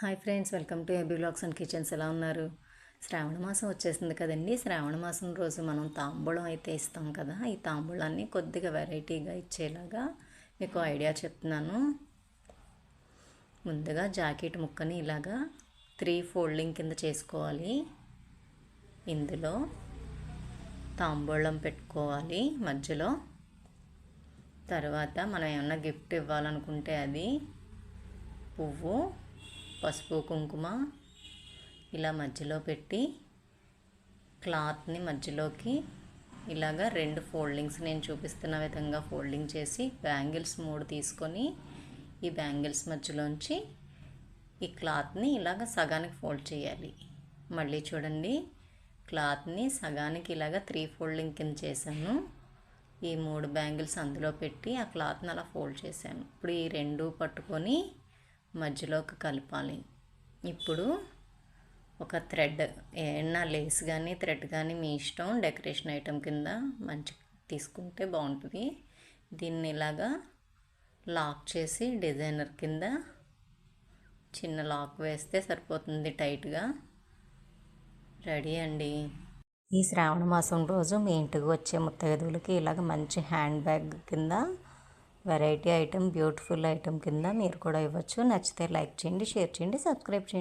Hi friends welcome to A B blogs and kitchens. ఎలా ఉన్నారు? శ్రావణ మాసం వచ్చేసింది కదండి. శ్రావణ మాసం రోజు మనం తాంబూలం అయితే ఇస్తాం కదా. ఈ తాంబూలాన్ని కొద్దిగా వెరైటీగా ఇచ్చేలాగా మీకు ఐడియా చెప్తున్నాను. ముందుగా జాకెట్ ముక్కని ఇలాగా త్రీ ఫోల్డింగ్ కింద చేసుకోవాలి. ఇందులో తాంబూలం పెట్టుకోవాలి మధ్యలో. తర్వాత మనం ఏమన్నా గిఫ్ట్ ఇవ్వాలనుకుంటే అది పువ్వు పసుపు కుంకుమ ఇలా మధ్యలో పెట్టి క్లాత్ని మధ్యలోకి ఇలాగా రెండు ఫోల్డింగ్స్ నేను చూపిస్తున్న విధంగా ఫోల్డింగ్ చేసి బ్యాంగిల్స్ మూడు తీసుకొని ఈ బ్యాంగిల్స్ మధ్యలోంచి ఈ క్లాత్ని ఇలాగ సగానికి ఫోల్డ్ చేయాలి. మళ్ళీ చూడండి క్లాత్ని సగానికి ఇలాగ త్రీ ఫోల్డింగ్ కింద చేశాను. ఈ మూడు బ్యాంగిల్స్ అందులో పెట్టి ఆ క్లాత్ని అలా ఫోల్డ్ చేశాను. ఇప్పుడు ఈ రెండు పట్టుకొని మధ్యలోకి కలపాలి. ఇప్పుడు ఒక థ్రెడ్ ఏమన్నా లేస్ కానీ థ్రెడ్ కానీ మీ ఇష్టం డెకరేషన్ ఐటెం కింద మంచి తీసుకుంటే బాగుంటుంది. దీన్ని ఇలాగా లాక్ చేసి డిజైనర్ కింద చిన్న లాక్ వేస్తే సరిపోతుంది టైట్గా. రెడీ అండి. ఈ శ్రావణ మాసం రోజు మీ ఇంటికి వచ్చే ముత్తైదువులకి ఇలాగ మంచి హ్యాండ్ బ్యాగ్ కింద వెరైటీ ఐటెం బ్యూటిఫుల్ ఐటెం కింద మీరు కూడా ఇవ్వచ్చు. నచ్చితే లైక్ చేయండి షేర్ చేయండి సబ్స్క్రైబ్ చేయండి.